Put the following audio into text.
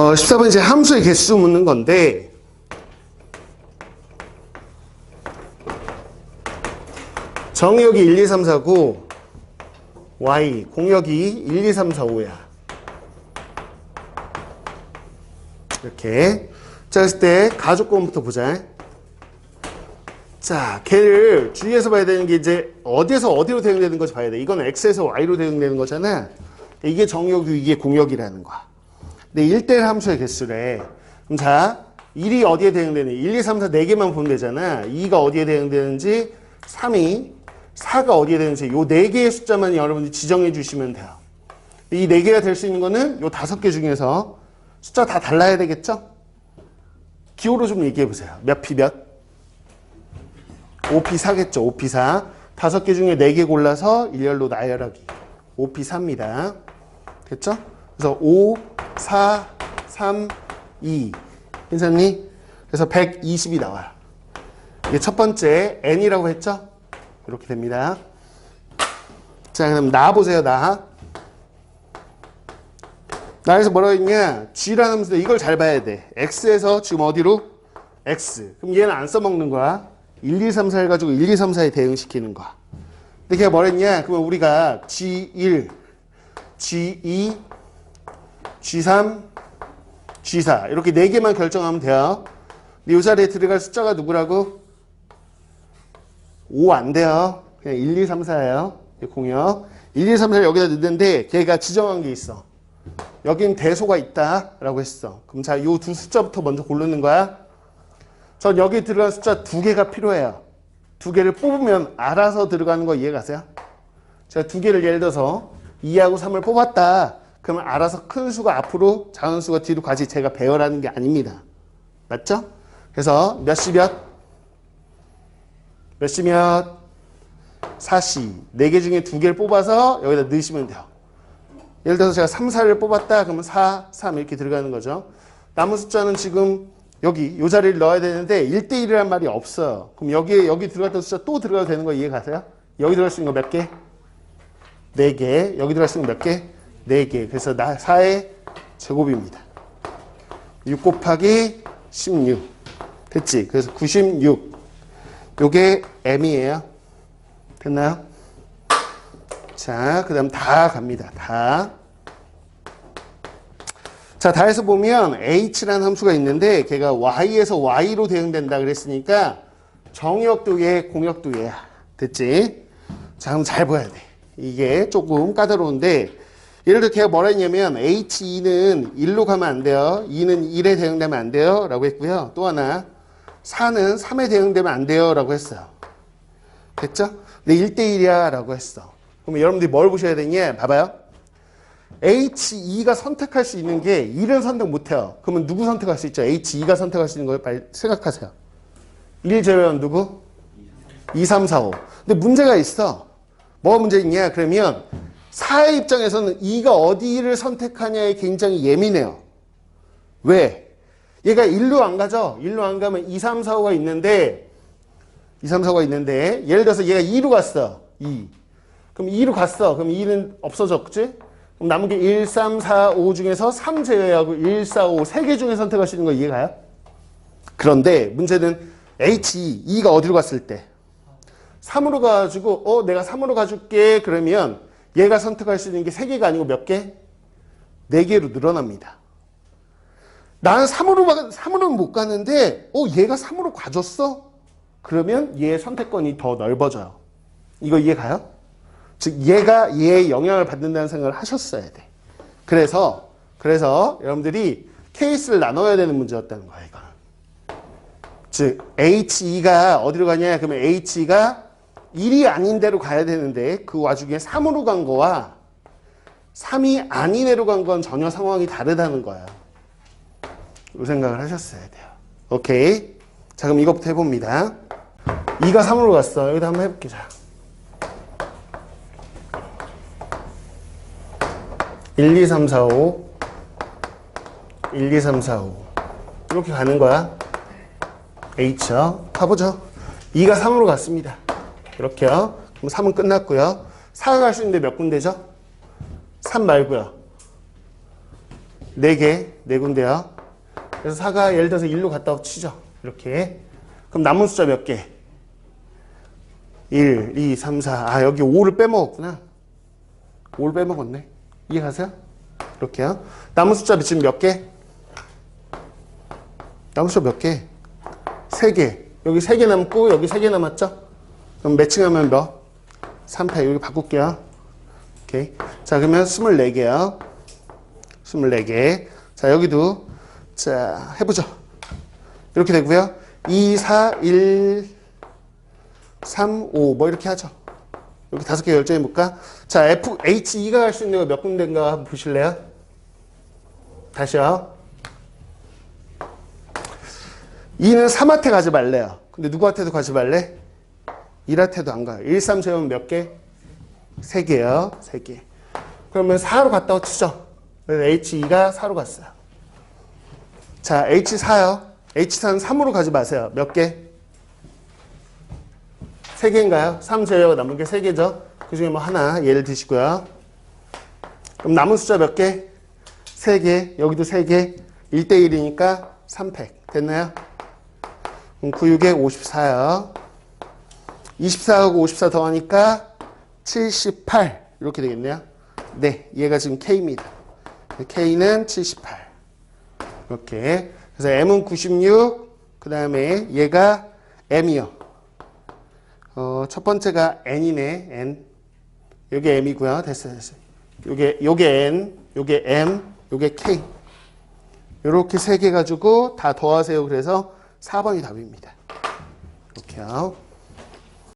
어, 14번 이제 함수의 개수 묻는 건데 정역이 1, 2, 3, 4, 9 y 공역이 1, 2, 3, 4, 5야. 이렇게. 자 했을 때 가족권부터 보자. 자 걔를 주의해서 봐야 되는 게 이제 어디에서 어디로 대응되는 것이 봐야 돼. 이건 x에서 y로 대응되는 거잖아. 이게 정역이고 이게 공역이라는 거야 근데 1대1 함수의 개수래. 그럼 자, 1이 어디에 대응되니? 1, 2, 3, 4, 4개만 보면 되잖아. 2가 어디에 대응되는지, 3이, 4가 어디에 되는지, 요 4개의 숫자만 여러분들이 지정해 주시면 돼요. 이 4개가 될 수 있는 거는 요 5개 중에서 숫자 다 달라야 되겠죠? 기호로 좀 얘기해 보세요. 몇피 몇? 5피 4겠죠. 5피 4. 5개 중에 4개 골라서 일렬로 나열하기. 5피 4입니다. 됐죠? 그래서 5, 4, 3, 2. 괜찮니? 그래서 120이 나와요. 이게 첫 번째 n이라고 했죠? 이렇게 됩니다. 자, 그럼 나 보세요, 나. 나에서 뭐라고 했냐? g라는 함수인데 이걸 잘 봐야 돼. x에서 지금 어디로? x. 그럼 얘는 안 써먹는 거야. 1, 2, 3, 4 해가지고 1, 2, 3, 4에 대응시키는 거야. 근데 걔가 뭐랬냐? 그러면 우리가 g1, g2, G3, G4 이렇게 네 개만 결정하면 돼요. 근데 이 자리에 들어갈 숫자가 누구라고? 5 안 돼요. 그냥 1, 2, 3, 4예요. 공역. 1, 2, 3, 4 여기다 넣는데 걔가 지정한 게 있어. 여긴 대소가 있다 라고 했어. 그럼 자, 이 두 숫자부터 먼저 고르는 거야. 전 여기 들어간 숫자 두 개가 필요해요. 두 개를 뽑으면 알아서 들어가는 거 이해가세요? 제가 두 개를 예를 들어서 2하고 3을 뽑았다. 그러면 알아서 큰 수가 앞으로 작은 수가 뒤로 가지 제가 배열하는 게 아닙니다. 맞죠? 그래서 몇시 몇? 몇시 몇? 4시. 4개 중에 2개를 뽑아서 여기다 넣으시면 돼요. 예를 들어서 제가 3, 4를 뽑았다. 그러면 4, 3 이렇게 들어가는 거죠. 남은 숫자는 지금 여기 이 자리를 넣어야 되는데 1대1이란 말이 없어요. 그럼 여기에 여기 들어갔던 숫자 또 들어가도 되는 거 이해 가세요? 여기 들어갈 수 있는 거 몇 개? 4개. 여기 들어갈 수 있는 거 몇 개? 4개. 그래서 나 4의 제곱입니다. 6 곱하기 16. 됐지? 그래서 96. 요게 m이에요. 됐나요? 자, 그 다음 다 갑니다. 다. 자, 다해서 보면 h라는 함수가 있는데 걔가 y에서 y로 대응된다 그랬으니까 정역도 얘, 공역도 얘야. 됐지? 자, 그럼 잘 봐야 돼. 이게 조금 까다로운데 예를 들어 걔가 뭐라 했냐면 H2는 1로 가면 안 돼요. 2는 1에 대응되면 안 돼요. 라고 했고요. 또 하나 4는 3에 대응되면 안 돼요. 라고 했어요. 됐죠? 근데 1대1이야. 라고 했어. 그럼 여러분들이 뭘 보셔야 되냐? 봐봐요. H2가 선택할 수 있는 게 1은 선택 못해요. 그러면 누구 선택할 수 있죠? H2가 선택할 수 있는 걸 빨리 생각하세요. 1 제외한 누구? 2, 3, 4, 5. 근데 문제가 있어. 뭐가 문제 있냐? 그러면 4의 입장에서는 2가 어디를 선택하냐에 굉장히 예민해요. 왜? 얘가 1로 안 가죠? 1로 안 가면 2, 3, 4, 5가 있는데 2, 3, 4, 5가 있는데 예를 들어서 얘가 2로 갔어. 2. 그럼 2로 갔어. 그럼 2는 없어졌지? 그럼 남은 게 1, 3, 4, 5 중에서 3 제외하고 1, 4, 5 세 개 중에 선택할 수 있는 거 이해가요? 그런데 문제는 H, 2가 어디로 갔을 때 3으로 가가지고 어 내가 3으로 가줄게 그러면 얘가 선택할 수 있는 게 3개가 아니고 몇 개? 4개로 늘어납니다. 나는 3으로, 3으로는 못 가는데, 어, 얘가 3으로 가줬어? 그러면 얘의 선택권이 더 넓어져요. 이거 이해 가요? 즉, 얘가 얘의 영향을 받는다는 생각을 하셨어야 돼. 그래서, 그래서 여러분들이 케이스를 나눠야 되는 문제였다는 거야, 이거는. 즉, H2가 어디로 가냐? 그러면 H2가 1이 아닌 데로 가야 되는데 그 와중에 3으로 간 거와 3이 아닌 애로 간 건 전혀 상황이 다르다는 거야. 이 생각을 하셨어야 돼요. 오케이. 자, 그럼 이것부터 해봅니다. 2가 3으로 갔어. 여기다 한번 해볼게. 자. 1, 2, 3, 4, 5. 1, 2, 3, 4, 5. 이렇게 가는 거야. H요. 가보죠. 2가 3으로 갔습니다. 이렇게요. 그럼 3은 끝났고요. 4가 갈 수 있는데 몇 군데죠? 3 말고요. 4개, 네 군데요. 그래서 4가 예를 들어서 1로 갔다 치죠. 이렇게. 그럼 남은 숫자 몇 개? 1, 2, 3, 4. 아, 여기 5를 빼먹었구나. 5를 빼먹었네. 이해 가세요? 이렇게요. 남은 숫자 지금 몇 개? 남은 숫자 몇 개? 3개. 여기 3개 남고 여기 3개 남았죠? 그럼 매칭하면 몇? 3패. 여기 바꿀게요. 오케이. 자, 그러면 24개요. 24개. 자, 여기도 자, 해보죠. 이렇게 되고요. 2, 4, 1, 3, 5. 뭐 이렇게 하죠. 이렇게 다섯 개 결정해 볼까? 자, F, H, E가 갈 수 있는 거 몇 군데인가 보실래요? 다시요. E는 3한테 가지 말래요. 근데 누구한테도 가지 말래? 1한테도 안 가요. 1, 3 세우면 몇 개? 3개요. 3개. 그러면 4로 갔다 치죠. 그래서 H2가 4로 갔어요. 자, H4요. H4는 3으로 가지 마세요. 몇 개? 3개인가요? 3 제외하고 남은 게 3개죠. 그 중에 뭐 하나 예를 드시고요. 그럼 남은 숫자 몇 개? 3개. 여기도 3개. 1대1이니까 3팩. 됐나요? 그럼 9, 6에 54요. 24하고 54 더하니까 78. 이렇게 되겠네요. 네, 얘가 지금 K입니다. K는 78. 이렇게. 그래서 M은 96. 그 다음에 얘가 M이요. 어, 첫 번째가 N이네. N. 요게 M이고요. 됐어요, 됐어요. 요게, 요게 N, 요게 M, 요게 K. 요렇게 세 개 가지고 다 더하세요. 그래서 4번이 답입니다. 이렇게요.